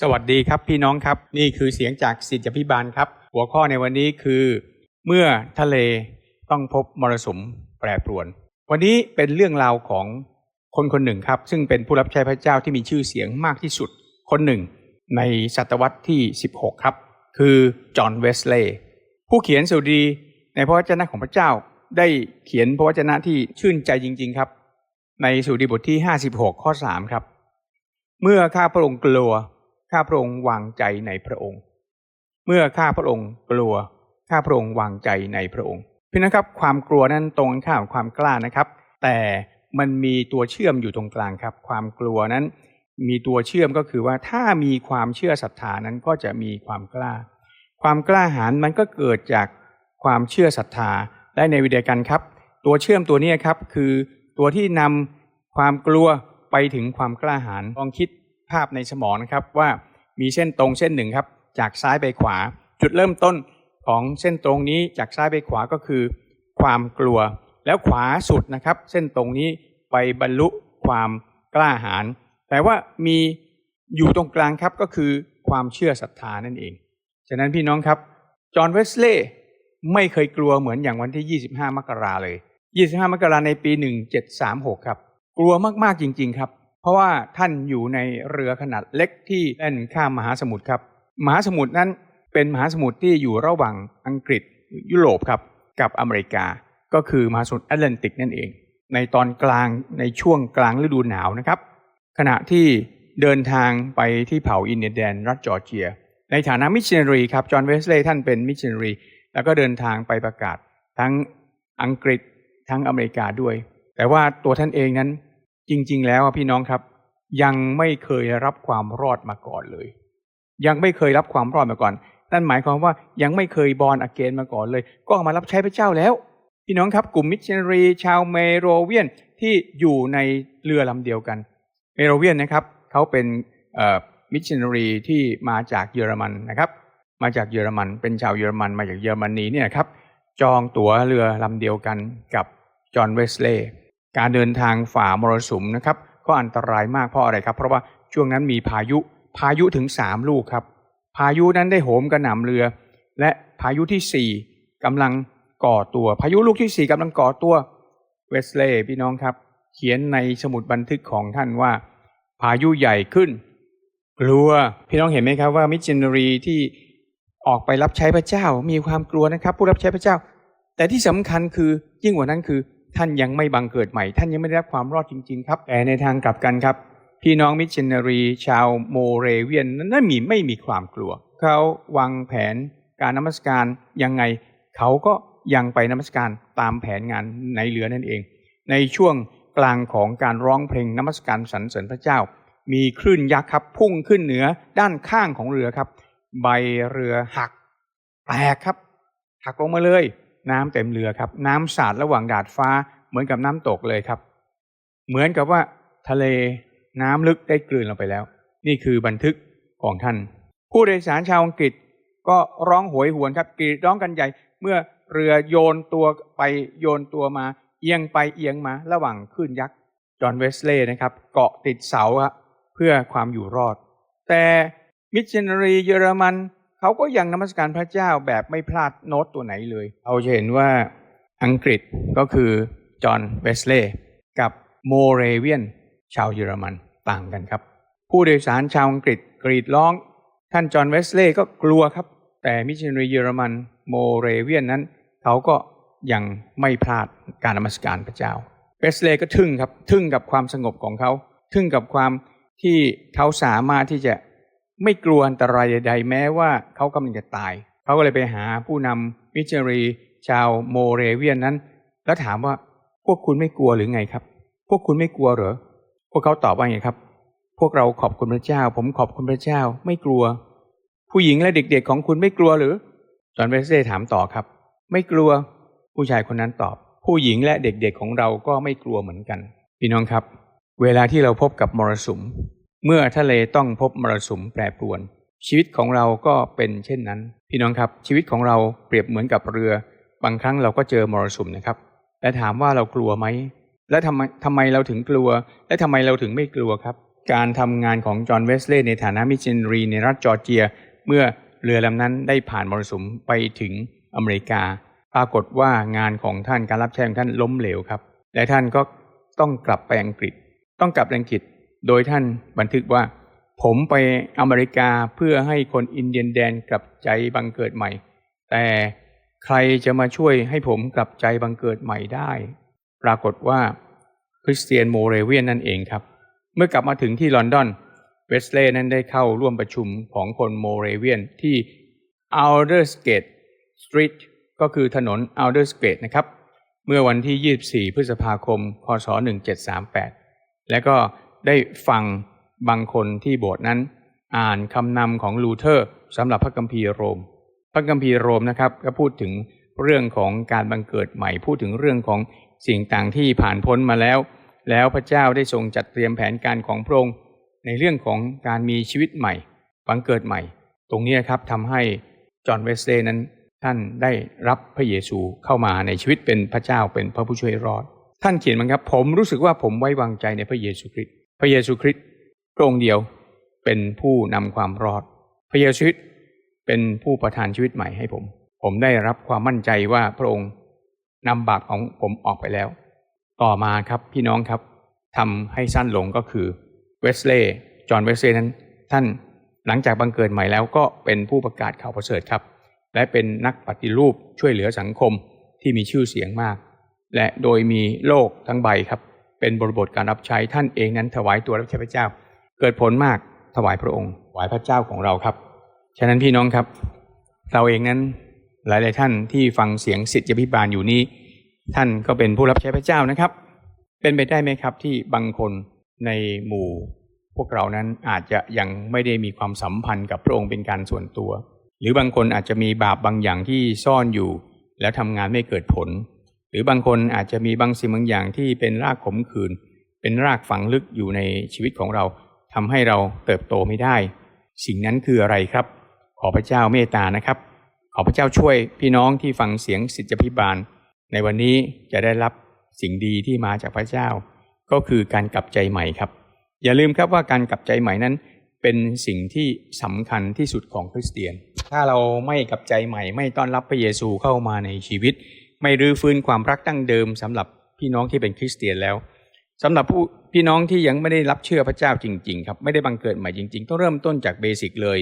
สวัสดีครับพี่น้องครับ นี่คือเสียงจากสิทธิพิบาลครับ หัวข้อในวันนี้คือ เมื่อทะเลต้องพบมรสุมแปรปรวน วันนี้เป็นเรื่องราวของคนคนหนึ่งครับ ซึ่งเป็นผู้รับใช้พระเจ้าที่มีชื่อเสียงมากที่สุด คนหนึ่ง ในศตวรรษที่ 16 ครับ คือจอห์นเวสเลย์ผู้เขียนสดุดีในพระวจนะของพระเจ้าได้เขียนพระวจนะที่ชื่นใจจริง ๆครับ ในสุดีบทที่ 56 ข้อ 3 ครับ เมื่อข้าพระองค์กลัว ข้าพระองค์วางใจในพระองค์ เมื่อข้าพระองค์กลัว ข้าพระองค์วางใจในพระองค์พี่นะครับ ความกลัวนั้นตรงกันข้ามความกล้านะครับ แต่มันมีตัวเชื่อมอยู่ตรงกลางครับ ความกลัวนั้น มีตัวเชื่อมก็คือว่าถ้ามีความเชื่อศรัทธานั้นก็จะมีความกล้า ความกล้าหาญมันก็เกิดจากความเชื่อศรัทธาและในวิดีกันครับ ตัวเชื่อมตัวนี้ครับคือตัวที่นำความกลัวไปถึงความกล้าหาญลองคิด ภาพในสมองนะครับว่ามีเส้นตรงเส้นหนึ่งครับ จากซ้ายไปขวา จุดเริ่มต้นของเส้นตรงนี้จากซ้ายไปขวาก็คือ ความกลัว แล้วขวาสุดนะครับ เส้นตรงนี้ไปบรรลุความกล้าหาญแต่ว่ามีอยู่ตรงกลางครับก็คือความเชื่อศรัทธานั่นเอง ฉะนั้นพี่น้องครับจอห์นเวสเลย์ไม่เคยกลัวเหมือนอย่างวันที่ 25 มกราเลย 25 มกราในปี 1736 ครับ กลัวมากๆจริง ๆ ครับ ราะว่าท่านอยู่ในเรือขนาดเล็กที่เล่นข้ามมหาสมุทรครับ มหาสมุทรนั้นเป็นมหาสมุทรที่อยู่ระหว่างอังกฤษยุโรปครับกับอเมริกา ก็คือมหาสมุทรแอตแลนติกนั่นเอง ในตอนกลางในช่วงกลางฤดูหนาวนะครับ ขณะที่เดินทางไปที่เผ่าอินเดียแดนรัฐจอร์เจีย ในฐานะมิชชันนารีครับจอห์นเวสเลย์ท่านเป็นมิชชันนารีแล้วก็เดินทางไปประกาศทั้งอังกฤษทั้งอเมริกาด้วย แต่ว่าตัวท่านเองนั้น จริง ๆ แล้วพี่น้องครับ ยังไม่เคยรับความรอดมาก่อนเลย ยังไม่เคยรับความรอดมาก่อนนั่นหมายความว่ายังไม่เคยบอลอเกนมาก่อนเลย ก็มารับใช้พระเจ้าแล้ว พี่น้องครับกลุ่มมิชชันนารีชาวเมโรเวียนที่อยู่ในเรือลำเดียวกัน เมโรเวียนนะครับเขาเป็นมิชชันนารีที่มาจากเยอรมันนะครับ มาจากเยอรมัน เป็นชาวเยอรมันมาจากเยอรมนีเนี่ยครับ จองตั๋วเรือลำเดียวกันกับจอห์นเวสเลย์ การเดินทางฝ่ามรสุมนะครับก็อันตรายมากเพราะอะไรครับ เพราะว่าช่วงนั้นมีพายุพายุถึงสามลูกครับ พายุนั้นได้โหมกระหน่ำเรือ และพายุที่สี่กำลังก่อตัวพายุลูกที่สี่กำลังก่อตัวเวสเลย์พี่น้องครับ เขียนในสมุดบันทึกของท่านว่า พายุใหญ่ขึ้นกลัวพี่น้องเห็นไหมครับว่ามิชชันรีที่ออกไปรับใช้พระเจ้ามีความกลัวนะครับ ผู้รับใช้พระเจ้า แต่ที่สำคัญคือยิ่งกว่านั้นคือ ท่านยังไม่บังเกิดใหม่ ท่านยังไม่ได้รับความรอดจริง ๆ ครับ แต่ในทางกลับกันครับ พี่น้องมิชชันนารี ชาวโมเรเวียนนั้นมีไม่มีความกลัว เขาวางแผนการนมัสการยังไง เขาก็ยังไปนมัสการตามแผนงานในเรือนั่นเอง ในช่วงกลางของการร้องเพลงนมัสการสรรเสริญพระเจ้า มีคลื่นยักษ์ครับพุ่งขึ้นเหนือด้านข้างของเรือครับ ใบเรือหักแตกครับหักลงมาเลย น้ำเต็มเรือครับ น้ำสาดระหว่างดาดฟ้าเหมือนกับน้ำตกเลยครับ เหมือนกับว่าทะเลน้ำลึกได้กลืนลงไปแล้ว นี่คือบันทึกของท่าน ผู้โดยสารชาวอังกฤษก็ร้องโหยหวนครับกรีดร้องกันใหญ่เมื่อเรือโยนตัวไปโยนตัวมา เอียงไปเอียงมาระหว่างคลื่นยักษ์จอห์นเวสเลย์นะครับ เกาะติดเสาครับเพื่อความอยู่รอด แต่มิชชันนารีเยอรมัน เขาก็ยังนมัสการพระเจ้าแบบไม่พลาดโน้ตตัวไหนเลย เราจะเห็นว่าอังกฤษก็คือจอห์นเวสเลย์กับโมเรเวียน ชาวเยอรมันต่างกันครับ ผู้โดยสารชาวอังกฤษกรีดร้อง ท่านจอห์นเวสเลย์ก็กลัวครับ แต่มิชชันนารีเยอรมันโมเรเวียนนั้น เขาก็ยังไม่พลาดการนมัสการพระเจ้าเวสเลย์ก็ทึ่งครับทึ่งกับความสงบของเขา ทึ่งกับความที่เขาสามารถที่จะ ไม่กลัวอันตรายใดๆแม้ว่าเขากำลังจะตาย เขาก็เลยไปหาผู้นำมิชชันนารี ชาวโมเรเวียนนั้น แล้วถามว่าพวกคุณไม่กลัวหรือไงครับ พวกคุณไม่กลัวเหรอ พวกเขาตอบว่าไงครับ พวกเราขอบคุณพระเจ้า ผมขอบคุณพระเจ้า ไม่กลัว ผู้หญิงและเด็กๆของคุณไม่กลัวหรือ จอห์นเวสเลย์ถามต่อครับ ไม่กลัว ผู้ชายคนนั้นตอบ ผู้หญิงและเด็กๆของเราก็ไม่กลัวเหมือนกัน พี่น้องครับ เวลาที่เราพบกับมรสุม เมื่อทะเลต้องพบมรสุมแปรปรวน ชีวิตของเราก็เป็นเช่นนั้น พี่น้องครับ ชีวิตของเราเปรียบเหมือนกับเรือ บางครั้งเราก็เจอมรสุมนะครับและถามว่าเรากลัวไหมและทำไมทำไมเราถึงกลัว และทำไมเราถึงไม่กลัวครับ การทำงานของจอห์นเวสเลย์ในฐานะมิชชันนารีในรัฐจอร์เจีย เมื่อเรือลำนั้นได้ผ่านมรสุมไปถึงอเมริกา ปรากฏว่างานของท่านการรับใช้ของท่านล้มเหลวครับ และท่านก็ต้องกลับไปอังกฤษ ต้องกลับอังกฤษ โดยท่านบันทึกว่า ผมไปอเมริกาเพื่อให้คนอินเดียนแดนกลับใจบังเกิดใหม่ แต่ใครจะมาช่วยให้ผมกลับใจบังเกิดใหม่ได้ ปรากฏว่าคริสเตียนโมเรเวียนนั่นเองครับ เมื่อกลับมาถึงที่ลอนดอนเวสเลย์นั้นได้เข้าร่วมประชุมของคนโมเรเวียนที่ Aldersgate Street ก็คือถนน Aldersgate นะครับ เมื่อวันที่ 24 พฤษภาคม พศ 1738 และก็ ได้ฟังบางคนที่โบสถ์นั้น อ่านคำนำของลูเทอร์สำหรับพระคัมภีร์โรม พระคัมภีร์โรมนะครับก็พูดถึงเรื่องของการบังเกิดใหม่ พูดถึงเรื่องของสิ่งต่างที่ผ่านพ้นมาแล้ว แล้วพระเจ้าได้ทรงจัดเตรียมแผนการของพระองค์ในเรื่องของการมีชีวิตใหม่ บังเกิดใหม่ ตรงนี้นะครับทำให้จอห์นเวสเลย์นั้นท่านได้รับพระเยซูเข้ามาในชีวิตเป็นพระเจ้าเป็นพระผู้ช่วยรอด ท่านเขียนมั้งครับ ผมรู้สึกว่าผมไว้วางใจในพระเยซูคริสต์ พระเยซูคริสต์พระองค์เดียวเป็นผู้นำความรอด พระเยซูคริสต์เป็นผู้ประทานชีวิตใหม่ให้ผม ผมได้รับความมั่นใจว่าพระองค์นำบาปของผมออกไปแล้ว ต่อมาครับพี่น้องครับทำให้สั้นลงก็คือเวสเลย์จอห์นเวสเลย์นั้น ท่านหลังจากบังเกิดใหม่แล้วก็เป็นผู้ประกาศข่าวประเสริฐครับ และเป็นนักปฏิรูปช่วยเหลือสังคมที่มีชื่อเสียงมาก และโดยมีโลกทั้งใบครับ เป็นบริบทการรับใช้ท่านเองนั้นถวายตัวรับใช้พระเจ้า เกิดผลมากถวายพระองค์ถวายพระเจ้าของเราครับ ฉะนั้นพี่น้องครับ เราเองนั้นหลาย ๆ ท่านที่ฟังเสียงสิทธิพิบาลอยู่นี้ ท่านก็เป็นผู้รับใช้พระเจ้านะครับ เป็นไปได้ไหมครับที่บางคนในหมู่ พวกเรานั้นอาจจะยังไม่ได้มีความสัมพันธ์กับพระองค์เป็นการส่วนตัว หรือบางคนอาจจะมีบาปบางอย่างที่ซ่อนอยู่ แล้วทำงานไม่เกิดผล รือบางคนอาจจะมีบางสิ่งบางอย่างที่เป็นรากขมขื่นเป็นรากฝังลึกอยู่ในชีวิตของเราทำให้เราเติบโตไม่ได้ สิ่งนั้นคืออะไรครับ ขอพระเจ้าเมตตานะครับ ขอพระเจ้าช่วยพี่น้องที่ฟังเสียงสิทธิพิบาล ในวันนี้จะได้รับสิ่งดีที่มาจากพระเจ้า ก็คือการกลับใจใหม่ครับ อย่าลืมครับว่าการกลับใจใหม่นั้น เป็นสิ่งที่สำคัญที่สุดของคริสเตียน ถ้าเราไม่กลับใจใหม่ ไม่ต้อนรับพระเยซูเข้ามาในชีวิต ไม่รื้อฟื้นความรักดั้งเดิมสำหรับพี่น้องที่เป็นคริสเตียนแล้วสำหรับผู้พี่น้องที่ยังไม่ได้รับเชื่อพระเจ้าจริง ๆ ครับไม่ได้บังเกิดใหม่จริง ๆ ต้องเริ่มต้นจากเบสิกเลย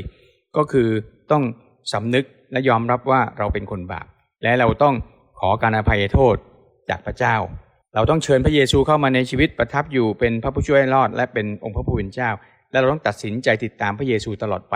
ก็คือต้องสำนึกและยอมรับว่าเราเป็นคนบาปและเราต้องขอการอภัยโทษจากพระเจ้า เราต้องเชิญพระเยซูเข้ามาในชีวิตประทับอยู่เป็นพระผู้ช่วยรอด และเป็นองค์พระผู้เป็นเจ้า และเราต้องตัดสินใจติดตามพระเยซูตลอดไป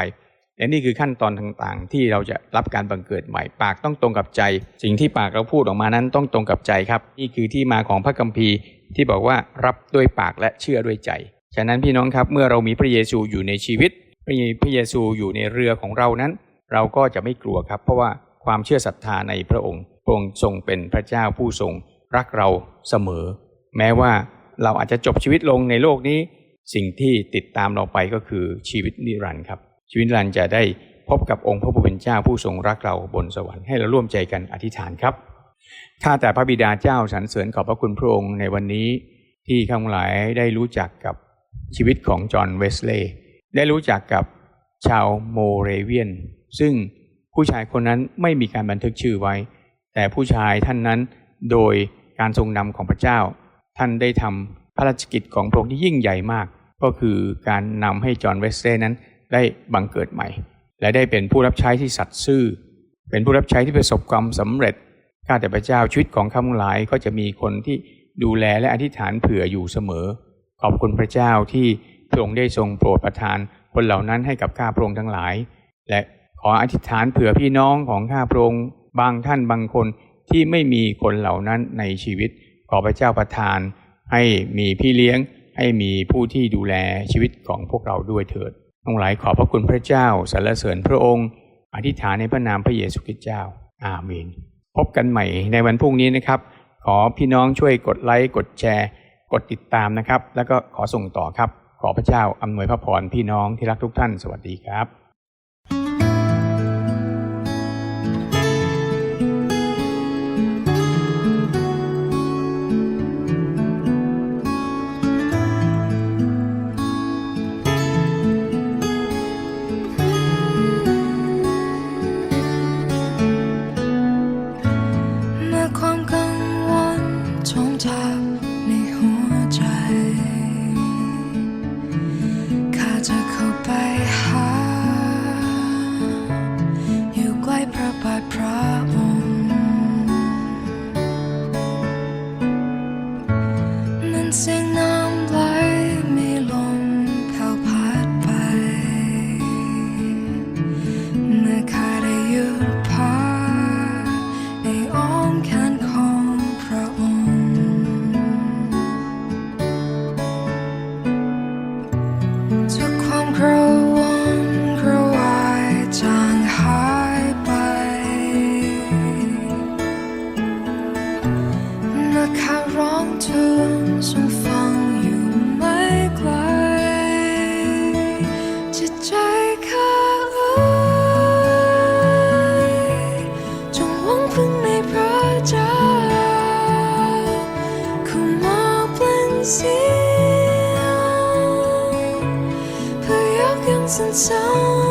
และนี่คือขั้นตอนต่างๆ ที่เราจะรับการบังเกิดใหม่ ปากต้องตรงกับใจ สิ่งที่ปากเราพูดออกมานั้นต้องตรงกับใจครับ นี่คือที่มาของพระคัมภีร์ที่บอกว่ารับด้วยปากและเชื่อด้วยใจ ฉะนั้นพี่น้องครับเมื่อเรามีพระเยซูอยู่ในชีวิตมีพระเยซูอยู่ในเรือของเรานั้น เราก็จะไม่กลัวครับ เพราะว่าความเชื่อศรัทธาในพระองค์พระองค์ทรงเป็นพระเจ้าผู้ทรงรักเราเสมอ แม้ว่าเราอาจจะจบชีวิตลงในโลกนี้ สิ่งที่ติดตามเราไปก็คือชีวิตนิรันดร์ครับ ชีวิตนิรันจะได้พบกับองค์พระผู้เป็นเจ้าผู้ทรงรักเราบนสวรรค์ให้เราร่วมใจกันอธิษฐานครับข้าแต่พระบิดาเจ้าสรรเสริญขอบพระคุณพระองค์ในวันนี้ที่ข้าหลายได้รู้จักกับชีวิตของจอห์นเวสเลย์ได้รู้จักกับชาวโมเรเวียน ซึ่งผู้ชายคนนั้นไม่มีการบันทึกชื่อไว้ แต่ผู้ชายท่านนั้นโดยการทรงนำของพระเจ้า ท่านได้ทำพระรกิจของพระองค์ที่ยิ่งใหญ่มาก ก็คือการนำให้จอห์นเวสเลย์นั้น ได้บังเกิดใหม่ และได้เป็นผู้รับใช้ที่สัตย์ซื่อ เป็นผู้รับใช้ที่ประสบความสำเร็จข้าแต่พระเจ้าชีวิตของข้าพหลายก็จะมีคนที่ดูแลและอธิษฐานเผื่ออยู่เสมอ ขอบคุณพระเจ้าที่พระองค์ได้ทรงโปรดประทานคนเหล่านั้นให้กับข้าพระองค์ทั้งหลาย และขออธิษฐานเผื่อพี่น้องของข้าพระองค์บางท่านบางคนที่ไม่มีคนเหล่านั้นในชีวิต ขอพระเจ้าประทาน ให้มีพี่เลี้ยง ให้มีผู้ที่ดูแลชีวิตของพวกเราด้วยเถิด ทั้งหลายขอพระคุณพระเจ้าสรรเสริญพระองค์ อธิษฐานในพระนามพระเยซูคริสต์เจ้า อาเมน พบกันใหม่ในวันพรุ่งนี้นะครับ ขอพี่น้องช่วยกดไลค์กดแชร์ กดติดตามนะครับ แล้วก็ขอส่งต่อครับ ขอพระเจ้าอำนวยพระพรพี่น้องที่รักทุกท่าน สวัสดีครับ พร กย่